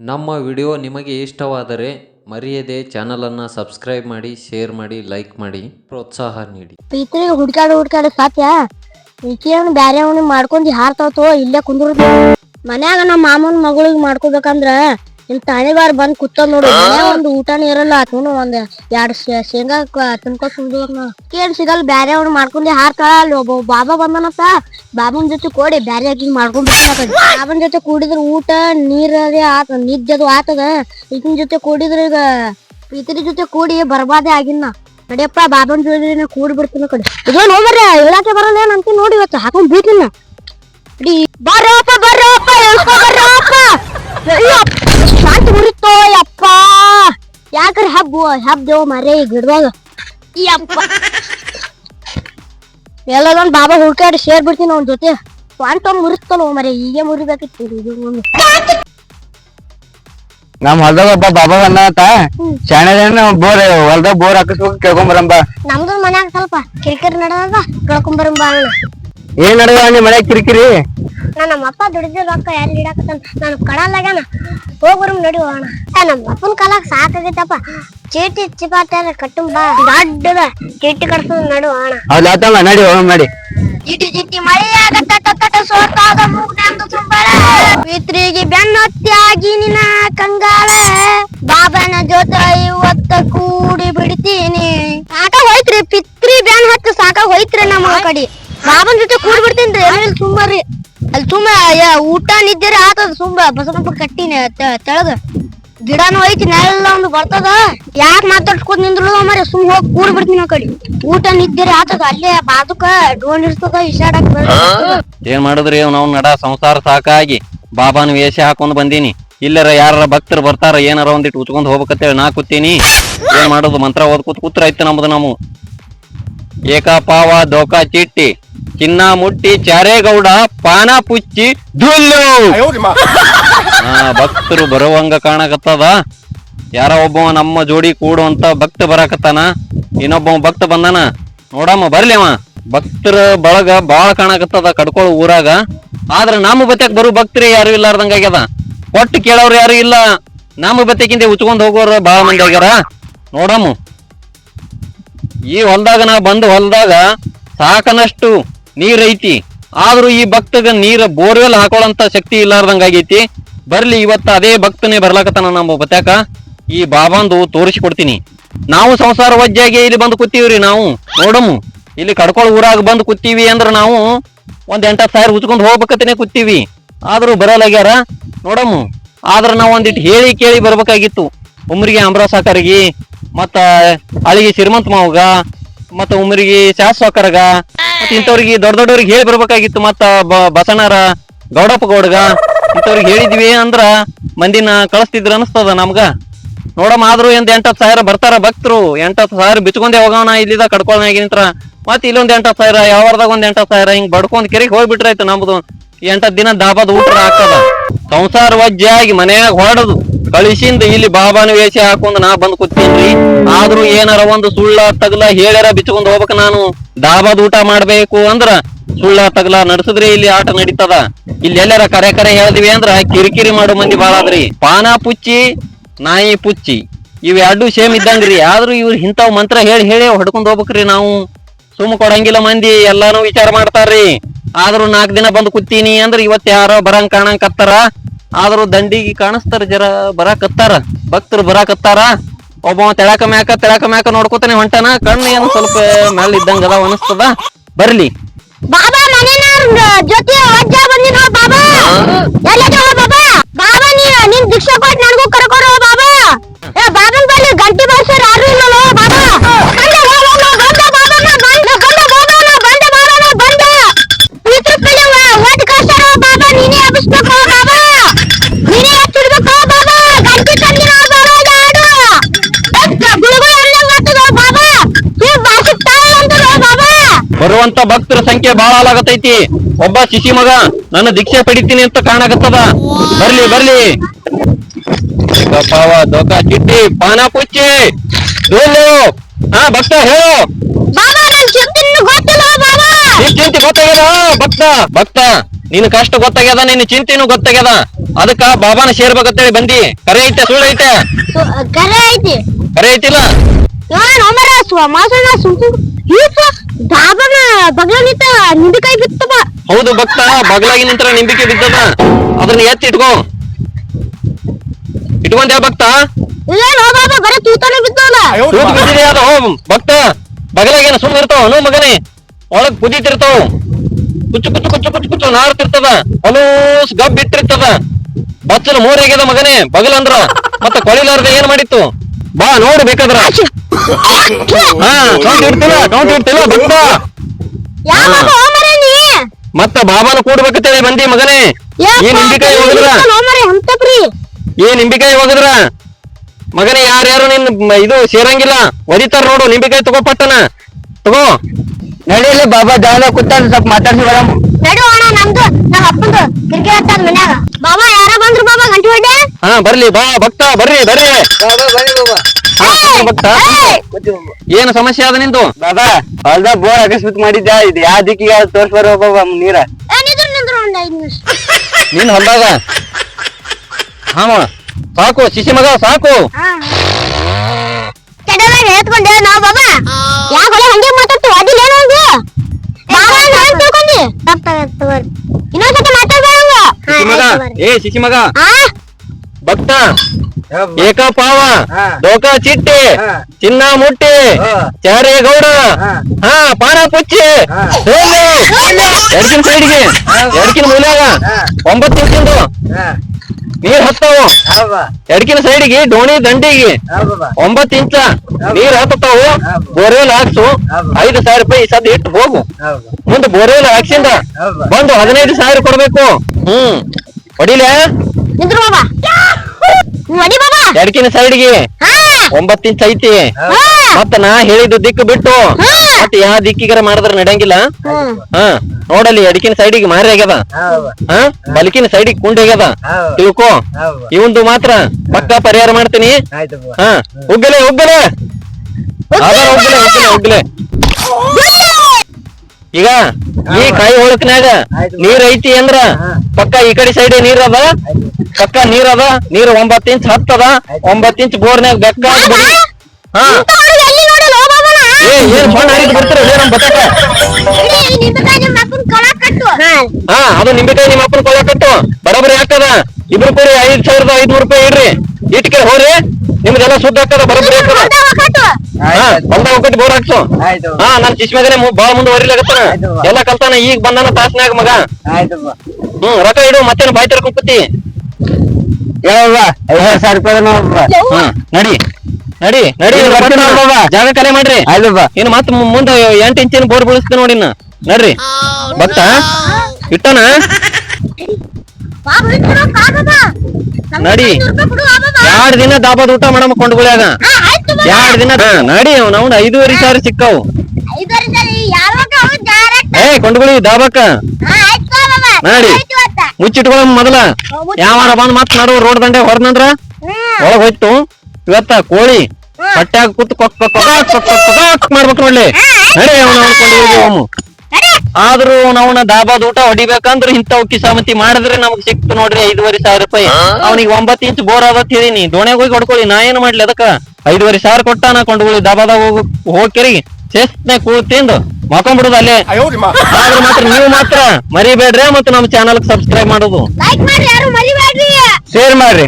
ನಮ್ಮ ವಿಡಿಯೋ ನಿಮಗೆ ಇಷ್ಟವಾದರೆ ಮರೆಯದೆ ಚಾನಲನ್ನು ಸಬ್ಸ್ಕ್ರೈಬ್ ಮಾಡಿ, ಶೇರ್ ಮಾಡಿ, ಲೈಕ್ ಮಾಡಿ, ಪ್ರೋತ್ಸಾಹ ನೀಡಿ. ಪ್ರೀತಿಗೆ ಹುಡ್ಕಾಡು ಹುಡ್ಕಾಡು ಸಾತ್ಯ? ಈಕೆಯನ್ನು ಬ್ಯಾರೆ ಮಾಡ್ಕೊಂಡ್ ಹಾರ್ತಾವತೋ ಇಲ್ಲೇ ಕುಂದ್ರದು ಮನ್ಯಾಗ ನಮ್ಮ ಮಾಮನ ಮಗಳಿಗೆ ಮಾಡ್ಕೋಬೇಕಂದ್ರ ನಿಮ್ ತಾಣಿಗಾರ ಬಂದ್ ಕುತ್ತ ನೋಡು ಒಂದ್ ಊಟನೇ ಇರಲ್ಲ ಆತನು ಒಂದ್ ಎರಡ್ ಶೇಂಗಾ ತಿನ್ಕೊಂಡ್ ಏನ್ ಸಿಗಲ್ಲ ಬ್ಯಾರೆ ಅವ್ನು ಮಾಡ್ಕೊಂಡಿ ಹಾರ್ತಾಳ ಅಲ್ಲಿ ಒಬ್ಬ ಬಾಬಾ ಬಂದನಪ್ಪ. ಬಾಬನ್ ಜೊತೆ ಕೂಡಿ ಬ್ಯಾರೆ ಆಗಿ ಮಾಡ್ಕೊಂಡ್ ಬಾಬನ್ ಜೊತೆ ಕೂಡಿದ್ರ ಊಟ, ನೀರ್ ಆತ ನಿದ್ದದು ಆತದ. ಈಗಿನ ಜೊತೆ ಕೂಡಿದ್ರ ಈಗ ಪ್ರೀತಿ ಜೊತೆ ಕೂಡಿ ಬರ್ಬಾದೆ ಆಗಿನ್ನ. ನಡಿಯಪ್ಪ, ಬಾಬನ್ ಜೊತೆ ಕೂಡಿ ಬಿಡ್ತೀನಿ ಕಡೆ ಇದೇ ಹೋಗ್ಬರ್ರಿ ಹೇಳಕ್ಕೆ ಬರಲ್ಲ ಏನಂತ ನೋಡಿ ಇವತ್ತು, ಹಾಕೊಂಡ್ ಇಡೀ ಬರ್ರಪ್ಪ ಬರ್ರಪ್ಪ ಬರ್ರಪ್ಪ ಅಯ್ಯೋ ಉರಿತೋ ಯಪ್ಪ. ಯಾಕ್ರಿ ಹಬ್ಬ ಹಬ್ದೇವ್ ಮರೇ ಈ ಗಿಡದಾಗ. ಈ ಅಪ್ಪ ಎಲ್ಲದೊಂದ್ ಬಾಬಾ ಹುಡ್ಕಾಡಿ ಸೇರ್ ಬಿಡ್ತೀನಿ ಅವ್ನ ಜೊತೆ. ಸ್ವಂತ ಮುರಿಸ್ತಲ್ಲ ಮರೆ ಈಗ ಮುರಿಬೇಕಿತ್ತು. ಇದು ಒಂದು ನಮ್ ಹೊಲ್ದಾಗ ಒಬ್ಬ ಬಾಬಾ ಬಂದಾತ ಶಾಣೆ ಬೋರ್ ಹೊಲ್ದಾಗ ಬೋರ್ ಹಾಕಿಸ್ಬೇಕು ಕೇಳ್ಕೊಂಬರಂಬ. ನಮ್ದು ಮನ್ಯಾಗ ಸ್ವಲ್ಪ ಕಿರಿಕಿರಿ ನಡೆದ ಕೇಳ್ಕೊಂಬರಂಬ ಏನ್ ನಡೆದ ನಿಮ್ ಮನ್ಯಾಗ ಕಿರಿಕಿರಿ? ನಾ ನಮ್ಮ ಅಪ್ಪ ದುಡಿದ ರೊಕ್ಕ ಎಲ್ಲಿ ಇಡಾಕತ್ತಾನ ನಾನು ಕಡಲ್ಲಾಗ್ಯಾನ. ಹೋಗ್ರಮ್ ನಡಿ ಹೋಗೋಣ. ನಮ್ಮ ಅಪ್ಪನ ಕಾಲಾಗ ಸಾಕಾಗೈತಪ್ಪ. ಚೀಟಿ ಚಿಪಾಟ ಕಟ್ಟುಂಬ ದೊಡ್ಡದ ಚೀಟಿ ಕಟ್ಸೋದು ನಡು ಹೋಗೋಣ. ಹೌದ್ ನಡಿ ನಡಿ. ಚಿಟಿ ಚಿಟಿ ಮಳೆಯಾಗ ತಟ ತಟ ಸೋತಾಗ ಮೂಗ್ನಂದು ತುಂಬಳ ಪಿತ್ರಿಗೆ ಬೆನ್ನೊತ್ತಿಯಾಗಿ ನಿನ ಕಂಗಾಳ ಬಾಬನ ಜೊತೆ ಇವತ್ತ ಕೂಡಿ ಬಿಡ್ತೀನಿ. ಸಾಕ ಹೋಯ್ತ್ರಿ ಪಿತ್ರಿ ಬ್ಯಾನ್ ಹತ್ತು ಸಾಕ ಹೋಯ್ತ್ರಿ ನಮ್ಮ ಕಡೆ. ಬಾಬನ್ ಜೊತೆ ಕೂಡಿ ಬಿಡ್ತೀನಿ ತುಂಬಾ ತುಂಬರಿ ಅಲ್ಲಿ ತುಂಬ ಊಟ ನಿದ್ದೆ ಆತದ ತುಂಬ ಬಸವನಪ್ಪ ಕಟ್ಟಿನ ತೆಳಗ. ಗಿಡನೂ ಐತಿ ನೆಲ್ಲ ಒಂದು ಬರ್ತದ. ಯಾಕೆ ಮಾತಾಡ್ಸ್ಕೊಂಡ್ ನಿಂದ್ರು ಮರಿ ಸುಮ್ ಹೋಗಿ ಕೂಡ್ ಬಿಡ್ತೀನಿ ಆ ಕಡೆ. ಊಟ ನಿದ್ದೆ ಆತದ, ಅಲ್ಲೇ ಬಾದುಕ ಡೋನ್ ಇರ್ತದ ಇಶಾಡಕ್ ಏನ್ ಮಾಡಿದ್ರಿ ನಾವು ನಡ ಸಂಸಾರ ಸಾಕಾಗಿ. ಬಾಬಾನ ವೇಷ ಹಾಕೊಂಡ್ ಬಂದೀನಿ. ಇಲ್ಲರ ಯಾರ ಭಕ್ತರು ಬರ್ತಾರ, ಏನಾರ ಒಂದಿಟ್ಟು ಉಚ್ಕೊಂಡ್ ಹೋಗ್ಬೇಕಂತೇಳಿ ನಾ ಕೂತೀನಿ. ಏನ್ ಮಾಡೋದು? ಮಂತ್ರ ಓದ್ ಕೂತ್ ಕೂತ್ರ ಐತೆ ನಮ್ದು ನಾವು ಏಕ ಪಾವ ದೋಕ ಚಿಟ್ಟಿ ಚಿನ್ನ ಮುಟ್ಟಿ ಚಾರೇಗೌಡ ಪಾನ ಪುಚ್ಚಿ ಧುಲ್ಲು ಹಾ ಭಕ್ತರು ಬರುವಂಗ ಕಾಣಕತ್ತದ. ಯಾರ ಒಬ್ಬ ನಮ್ಮ ಜೋಡಿ ಕೂಡುವಂತ ಭಕ್ತ ಬರಕತ್ತಾನ. ಇನ್ನೊಬ್ಬ ಭಕ್ತ ಬಂದಾನ. ನೋಡಮ್ಮ ಬರ್ಲಿ ಅವ. ಭಕ್ತರ ಬಳಗ ಬಾಳ ಕಾಣಕತ್ತದ ಕಡ್ಕೊಳ ಊರಾಗ. ಆದ್ರ ನಮ್ಮ ಬತ್ಯಾಕ್ ಬರು ಭಕ್ತರೇ ಯಾರು ಇಲ್ಲಾರ್ದಂಗ ಆಗ್ಯದ. ಒಟ್ಟು ಕೇಳೋರು ಯಾರು ಇಲ್ಲ. ನಮ್ಮ ಬತ್ತೆಕಿಂದ ಉಚ್ಕೊಂಡ್ ಹೋಗೋರು ಬಾಳ ಮಂದಿ ಆಗ್ಯಾರ. ನೋಡಮ್ಮ. ಈ ಹೊಲದಾಗ ನಾ ಬಂದು ಹೊಲದಾಗ ಸಾಕನಷ್ಟು ನೀರ್ ಐತಿ ಆದ್ರೂ ಈ ಭಕ್ತಗ ನೀರ ಬೋರ್ವೆಲ್ ಹಾಕೊಳ್ಳಂತ ಶಕ್ತಿ ಇಲ್ಲಾರ್ದಂಗ ಆಗೈತಿ ಬರ್ಲಿ, ಇವತ್ತ ಅದೇ ಭಕ್ತನೇ ಬರ್ಲಾಕತ್ತಾನ ನಮ್ಮ ಬತ್ಯಾಕ. ಈ ಬಾಬಾಂದು ತೋರಿಸಿ ಕೊಡ್ತೀನಿ ನಾವು ಸಂಸಾರ ವಜ್ಜಾಗಿ ಇಲ್ಲಿ ಬಂದು ಕೂತೀವ್ರಿ ನಾವು ನೋಡಮ್ಮು ಇಲ್ಲಿ ಕಡ್ಕೊಳ ಊರಾಗ ಬಂದು ಕೂತೀವಿ ಅಂದ್ರ ನಾವು ಒಂದ್ ಎಂಟತ್ತು ಸಾವಿರ ಉಚ್ಕೊಂಡು ಹೋಗ್ಬೇಕತ್ತೇನೆ ಕೂತೀವಿ. ಆದ್ರೂ ಬರಲಾಗ್ಯಾರ ನೋಡಮ್ಮು ಆದ್ರ ನಾವ್ ಒಂದಿಟ್ಟು ಹೇಳಿ ಕೇಳಿ ಬರ್ಬೇಕಾಗಿತ್ತು. ಉಮ್ರಿಗೆ ಅಂಬ್ರ ಸಾಕರ್ಗಿ ಮತ್ತ ಅಳಿಗೆ ಶ್ರೀಮಂತ ಮಾವಗ, ಮತ್ತ ಉಮರಿಗೆ ಶಾಸ್ವಾಕರಗ ಮತ್ತ ಇಂಥವ್ರಿಗೆ ದೊಡ್ಡ ದೊಡ್ಡವ್ರಿಗೆ ಹೇಳಿ ಬರ್ಬೇಕಾಗಿತ್ತು ಮತ್ತ ಬ- ಬಸಣ್ಣರ ಗೌಡಪ್ಪ ಗೌಡಗ. ಇಂಥವ್ರಿಗೆ ಹೇಳಿದ್ವಿ ಅಂದ್ರ ಮಂದಿನ ಕಳಿಸ್ತಿದ್ರ ಅನಸ್ತದ ನಮ್ಗ. ನೋಡಮ್ಮ ಆದ್ರೂ ಎಂದ ಎಂಟತ್ತು ಸಾವಿರ ಬರ್ತಾರ ಭಕ್ತರು, ಎಂಟತ್ತು ಸಾವಿರ ಬಿಚ್ಕೊಂಡೆ ಹೋಗೋಣ ಇಲ್ಲಿದ ಕಡ್ಕೊಳ್ನಾಗಿ ನಿಂತ್ರ ಮತ್ ಇಲ್ಲೊಂದ್ ಎಂಟತ್ತು ಸಾವಿರ, ಯಾವಾರ್ದಾಗ ಒಂದ್ ಎಂಟತ್ತು ಸಾವಿರ ಹಿಂಗ್ ಬಡ್ಕೊಂಡ್ ಕೆರೆಗೆ ಹೋಗ್ಬಿಟ್ರಾಯ್ತು ನಮ್ದು. ಎಂಟತ್ತು ದಿನ ದಾಬದ ಊಟ ಹಾಕದ. ಸಂಸಾರ ವಜ್ಜೆ ಆಗಿ ಮನೆಯಾಗ ಹೊರಡದು. ಕಳಿಸಿಂದ ಇಲ್ಲಿ ಬಾಬಾನ ವೇಷ ಹಾಕೊಂಡು ನಾ ಬಂದ್ ಕೂತೀನ್ರಿ. ಆದ್ರೂ ಏನಾರ ಒಂದು ಸುಳ್ಳ ತಗಲ ಹೇಳ್ಯಾರ ಬಿಚ್ಕೊಂಡ್ ಹೋಗ್ಬೇಕ ನಾನು. ದಾಬಾದ ಊಟ ಮಾಡ್ಬೇಕು ಅಂದ್ರ ಸುಳ್ಳ ತಗಲ ನಡ್ಸಿದ್ರಿ ಇಲ್ಲಿ ಆಟ ನಡೀತದ. ಇಲ್ಲಿ ಎಲ್ಲಾರ ಕರೆ ಕರೆ ಹೇಳಿದ್ವಿ ಅಂದ್ರ ಕಿರಿಕಿರಿ ಮಾಡೋ ಮಂದಿ ಬಾಳ ಅದ್ರಿ ಪಾನ ಪುಚ್ಚಿ, ನಾಯಿ ಪುಚ್ಚಿ. ಇವ್ ಎರಡು ಸೇಮ್ ಇದ್ದಂಗ್ರಿ. ಆದ್ರೂ ಇವ್ರು ಇಂಥವ್ ಮಂತ್ರ ಹೇಳಿ ಹೇಳಿ ಹೊಡ್ಕೊಂಡ್ ಹೋಗ್ಬೇಕ್ರಿ ನಾವು. ಸುಮ್ ಕೊಡಂಗಿಲ್ಲ ಮಂದಿ, ಎಲ್ಲಾನು ವಿಚಾರ ಮಾಡ್ತಾರ್ರಿ. ಆದ್ರೂ ನಾಲ್ಕ್ ದಿನ ಬಂದ್ ಕೂತೀನಿ ಅಂದ್ರ ಇವತ್ ಯಾರೋ ಬರಂಗ್ ಕಾಣಂಕತ್ತಾರ ಆದ್ರೂ ದಂಡಿಗೆ ಕಾಣಿಸ್ತಾರ ಜರ, ಬರಾಕತ್ತಾರ? ಭಕ್ತರು ಬರಾಕತ್ತಾರ? ಒಬ್ಬ ತೆಳಕ ಮ್ಯಾಕ ತೆಳಕ ಮ್ಯಾಕ ನೋಡ್ಕೋತಾನೆ ಹೊಂಟಾನ? ಕಣ್ಣು ಏನು ಸ್ವಲ್ಪ ಮ್ಯಾಲ ಇದ್ದಂಗ ಅದಾವ ಅನಸ್ತದ ಬರ್ಲಿ. ಬಾಬಾ ಜೊತೆ ಬರುವಂತ ಭಕ್ತರ ಸಂಖ್ಯೆ ಬಹಳ ಆಗತೈತಿ. ಒಬ್ಬ ಶಿಶಿ ಮಗ ನನ್ನ ದೀಕ್ಷೆ ಪಡಿತೀನಿ ಅಂತ ಕಾಣಕತ್ತದ. ಬರ್ಲಿ ಬರ್ಲಿ. ಪಾವ ದೋಕ ಚಿಟ್ಟಿ ಪಾನ ಪುಚ್ಚಿ ಡೋಲು ಹಾ ಭಕ್ತ ಹೇಳು. ನನ್ ಚಿಂತೆ ಗೊತ್ತಾಗಿಲ್ಲ ಭಕ್ತ ಭಕ್ತ ನಿನ್ ಕಷ್ಟ ಗೊತ್ತಾಗ್ಯದ ನಿನ್ ಚಿಂತೆನೂ ಗೊತ್ತಾಗ್ಯದ. ಅದಕ್ಕ ಬಾಬಾನ ಸೇರ್ಬೇಕಂತೇಳಿ ಬಂದಿ. ಕರೆ ಐತೆ ಸುಳ್ಳು ಐತೆ? ಕರೆ ಐತಿ. ಕರೆ ಐತಿಲ್ಲ? ಸುಮ್ ದಾಬನ ಬಗ್ಲ ನಿಂತ ನಿಂಬಿಕಾಯಿ ಬಿತ್ತಪ್ಪ ಹೌದು ಭಕ್ತ ಬಗ್ಲಾಗಿ ನಿಂತರ ನಿಂಬಿಕೆ ಬಿದ್ದದ. ಅದನ್ನ ಎತ್ತಿ ಇಟ್ಕೋ. ಇಟ್ಕೊಂಡ ಭಕ್ತ? ಭಕ್ತ ಬಾಬಾ ಬರೀ ತೂತಾನೆ ಬಿದ್ದವಲ್ಲ ತೂತು ಬಿದ್ದಿದೆ ಅದು ಭಕ್ತ ಬಗಲಾಗೇನ ಸುಮ್ಮನೆ ಇರ್ತಾವ ಅನು ಮಗನೇ. ಒಳಗ್ ಕುದೀತಿರ್ತಾವ. ಕುಚ್ಚು ಕುಚ್ಚು ಕುಚ್ಚು ಕುಚ್ಚು ಕುಚ್ಚು ನಾರ್ತಿರ್ತದ. ಅಲೂಸ್ ಗಬ್ ಇಟ್ಟಿರ್ತದ ಬಚ್ಚಲು ಆಗ್ಯದ ಮಗನೇ ಬಗಲ್ ಅಂದ್ರ ಮತ್ತ ಕೊಳಿಲಾರ್ದ ಏನ್ ಮಾಡಿತ್ತು? ಬಾ ನೋಡು ಬೇಕಾದ್ರ. ಕೌಂಟ್ ಇಡ್ತಿಲ್ಲ ಕೌಂಟ್ ಇಡ್ತಿಲ್ಲ ಮತ್ತ ಬಾಬಾನ ಕೂಡ್ಬೇಕಂತೇಳಿ ಬಂದಿ ಮಗನೇ. ಏನ್ ನಿಂಬಿಕಾಯಿ ಹೋಗಿದ್ರ? ಏನ್ ನಿಂಬಿಕಾಯಿ ಹೋಗಿದ್ರ? ಮಗನೇ ಯಾರ್ಯಾರು ನಿನ್ ಇದು ಸೇರಂಗಿಲ್ಲ? ಒದಿತಾರ ನೋಡು ನಿಂಬಿಕಾಯಿ ತಗೋ ಪಟ್ಟನ. ತಗೋ. ನಡೀಲಿ ಬಾಬಾ ದಾನ ಕೂತಾನ ಸ್ವಲ್ಪ ಮಾತಾಡ್ಸಿ ನಮ್ದು ನಮ್ಮ ಅಪ್ಪಂದು ಕ್ರಿಕೆಟ್ ಆಡ್ತಾರ ಮನ್ಯಾಗ. ಬಾಬಾ ಯಾರ ಬಂದ್ರು ಬಾಬಾ ಗಂಟು ಹೊಡೆ ಹಾ ಬರ್ಲಿ ಬಾ ಭಕ್ತ ಬರ್ರಿ ಬರ್ರಿ. ಭಕ್ತ. ಏನು ಸಮಸ್ಯೆ ಅದ ನಿಂದು? ಬಾಬಾ ಹೊಲ್ದಾಗ ಬೋರ್ ಅಕಸ್ಮಾತ್ ಮಾಡಿದ್ದ ಇದು ಯಾವ ದಿಕ್ಕಿಗೆ ತೋರ್ಸ್ ಬರೋ ಬಾಬಾ ನೀರ. ನಿಂದ್ರು ನಿಂದ್ರು ಒಂದ್ ಐದ್ ನಿಮಿಷ. ನೀನ್ ಹೊಲ್ದಾಗ? ಹಾ ಮಾ, ಸಾಕು ಶಿಶಿ ಮಗ ಸಾಕು. ಹೇಳ್ಕೊಂಡೆ ನಾವ್ ಬಾಬಾ. ಯಾಕೆ ಹಂಗೆ ಮಾತಾಡ್ತು ಅದಿಲ್ಲ ಏನದು ಬಾಬಾ ನಾನ್ ತಿಳ್ಕೊಂಡಿ ಇನ್ನೊಂದ್ಸತಿ ಮಾತಾಡ್ಬೇಡ ಏ ಶಿಶಿ ಮಗ ಆ? ಭಕ್ತ ಏಕಪಾವ ಡೋಕಾ ಡೋಕ ಚಿಟ್ಟಿ. ಚಿನ್ನ ಮುಟ್ಟಿ ಚಾರೆ ಗೌಡ ಹಾ. ಪಾನ ಪುಚ್ಚಿ. ಎಡ್ಕಿನ ಸೈಡ್ಗೆ ಎಡ್ಕಿನ ಮೂಲ್ಯಾಗ ಒಂಬತ್ತು ಇಂಚಿಂದು ನೀರ್ ಹತ್ತಾವು. ಎಡಕಿನ ಎಡ್ಕಿನ ಸೈಡ್ಗೆ ಡೋಣಿ ದಂಡಿಗೆ. ಒಂಬತ್ತು ಇಂಚ ನೀರ್ ಹತ್ತತಾವು ಬೋರ್ವೆಲ್ ಹಾಕ್ಸು. ಐದು ಸಾವಿರ ರೂಪಾಯಿ ಸದ್ ಇಟ್ಟು ಹೋಗು. ಮುಂದೆ ಬೋರ್ವೆಲ್ ಹಾಕ್ಸಿಂದ. ಬಂದು ಹದಿನೈದು ಸಾವಿರ ಕೊಡ್ಬೇಕು. ಹ್ಮ್. ಹೊಡಿಲೆ ಎಡ್ಕಿನ ಸೈಡ್ಗೆ ಹಾ. ಒಂಬತ್ತು ಇಂಚ್ ಐತಿ. ಮತ್ತ ನಾ ಹೇಳಿದ್ದು ದಿಕ್ಕು ಬಿಟ್ಟು. ಮತ್ ಯಾವ ದಿಕ್ಕಿಗಾರ ಮಾಡಿದ್ರ ನಡೆಯಂಗಿಲ್ಲ? ಹಾ ನೋಡಲ್ಲಿ ಎಡಕಿನ ಸೈಡಿಗೆ ಮಾರಿ ಆಗ್ಯದ. ಹಾ ಬಲಕಿನ ಸೈಡಿಗೆ ಕುಂಡ್ ಆಗ್ಯದ. ತಿಳ್ಕೊ. ಇವಂದು ಮಾತ್ರ ಪಕ್ಕ ಪರಿಹಾರ ಮಾಡ್ತೀನಿ. ಹಾ ಉಗ್ಗಲೆ ಉಗ್ಗಲೆ. ಉಗ್ಗಲೆ! ಉಗ್ಗಲೆ ಉಗ್ಗಲೆ ಈಗ ಈ ಕಾಯಿ ಹೊಳಕ್ನ್ಯಾಗ ಆಯ್ತು. ನೀರ್ ಐತಿ ಅಂದ್ರ ಪಕ್ಕ ಈ ಕಡೆ ಸೈಡ್ ನೀರ್ ಅದ. ಪಕ್ಕ ನೀರ್ ಅದ. ನೀರ್ ಒಂಬತ್ ಇಂಚ್ ಹತ್ತದ. ಒಂಬತ್ ಇಂಚ್ ಬೋರ್ನ್ಯಾಗ ಬೆಕ್ಕ ಹಾ. ಹಾ. ಅದು ನಿಂಬೆಕಾಯಿ ನಿಮ್ಮ ಅಪ್ಪನ ಕೊಳ ಕಟ್ಟು. ಬರೋಬ್ಬರಿ ಆಗ್ತದ? ಇಬ್ರು ಕೂಡಿ ಐದ್ ಸಾವಿರದ ಐದ್ನೂರು ರೂಪಾಯಿ ಇಡ್ರಿ. ಇಟ್ಕೆ ಹೋರಿ ನಿಮ್ದೆಲ್ಲ ಸುದ್ದ ಆಗ್ತದ ಬರೋಬ್ಬರಿ ಆಗ್ತದ. ಬಂದಾಗ ಒಕ್ಕಟ್ಟು ಬೋರ್ ಹಾಕ್ಸು. ಹಾ ನನ್ ಚಿಶ್ಮೆಗನೆ ಬಾಳ ಮುಂದುವರಿಲಾಗತ್ತಾನ ಆಯ್ತು. ಎಲ್ಲ ಕಲ್ತಾನ ಈಗ ಬಂದಾನ ತಾಸ್ನ್ಯಾಗ ಮಗ. ಹ್ಮ್ ರೊಕ್ಕ ಇಡು ಮತ್ತೇನು ಬಾಯ್ ತರ್ಕೊಂಡ್ ಕೂತಿ. ಯಾವ ಸಾವಿರ ರೂಪಾಯಿ ನಡಿ. ನಡಿ ನಡಿ ಬರ್ತೀನಿ ನೋಡ್ ಬಾಬಾ. ಜಾಗ ಕಲೆ ಮಾಡ್ರಿ. ಆಯ್ತು ಬಾಬಾ. ಇನ್ನು ಮತ್ ಮುಂದೆ ಎಂಟು ಇಂಚಿನ ಬೋರ್ ಬೀಳಿಸ್ತೀನಿ ನೋಡಿ ಇನ್ನ. ನಡ್ರಿ. ಭತ್ತ ಇಟ್ಟನ? ಬಾ ಕಾ ಬಾಬಾ. ನಡಿ. ಎರಡ್ ದಿನ ದಾಬಾದ ಊಟ ಮಾಡಮ್ಮ ಕೊಂಡ್ಗುಳ್ಯಾಗ? ಎರಡ್ ದಿನ ಹಾ, ನಡಿ ಅವ್ನ ಅವ್ನ ಐದೂವರೆ ಸಾವಿರ ಸಿಕ್ಕವು. ಏ ಕೊಂಡ್ಗುಳಿ ಆಯ್ತು ನಡಿ. ಆಯ್ತು ಇವತ್ತ. ಮುಚ್ಚಿಟ್ಕೊಳ ಮೊದಲ. ಯಾವಾರ ಬಂದ್ ಮತ್ ನಡು ರೋಡ್ ದಂಡೆ ಹೊರದಂದ್ರ ಒಳಗ್ ಹೋಯ್ತು. ಇವತ್ತ ಕೋಳಿ ಹೊಟ್ಯಾಗ ಕೂತ್ ಕೊಕ್ ಕೊಕ್ ಕೊಕ್ ಕೊಕ್ ಕೊಕ್ ಕೊಕ್ ಮಾಡ್ಬೇಕು ನೋಡ್ಲಿ. ನಡಿ ಅವನ ಅವ್ನ. ಅವನು ಆದ್ರೂ ನಾವ್ನ ದಾಬಾದ ಊಟ ಹೊಡಿಬೇಕಂದ್ರ ಇಂಥವ್ ಕಿಸಾಮತಿ ಮಾಡಿದ್ರೆ ನಮಗ್ ಸಿಕ್ತು ನೋಡ್ರಿ ಐದುವರೆ ಸಾವಿರ ರೂಪಾಯಿ. ಅವನಿಗೆ ಒಂಬತ್ತು ಇಂಚ್ ಬೋರ್ ಅದತ್ ಹೇಳಿನಿ. ದೋಣ್ಯಾಗ ಹೋಗಿ ಹೊಡ್ಕೊಳ್ಳಿ. ನಾ ಏನ್ ಮಾಡ್ಲಿ ಅದಕ್ಕ? ಐದುವರೆ ಸಾವಿರ ಕೊಟ್ಟ ನಾ ಕೊಂಡ್ಕೊಳ್ಳಿ ದಾಬಾದಾಗ ಹೋಗಿ ಹೋಗ್ಕೆರಿ ಚೇಸ್ನೆ ಕೂತಿಂದು ಮಾಕೊಂಡ್ಬಿಡುದು ಅಲ್ಲೇ. ಆದ್ರೆ ಮಾತ್ರ ನೀವು ಮಾತ್ರ ಮರಿಬೇಡ್ರಿ ಮತ್ತೆ ನಮ್ ಚಾನಲ್ ಸಬ್ಸ್ಕ್ರೈಬ್ ಮಾಡೋದು. ಶೇರ್ ಮಾಡ್ರಿ.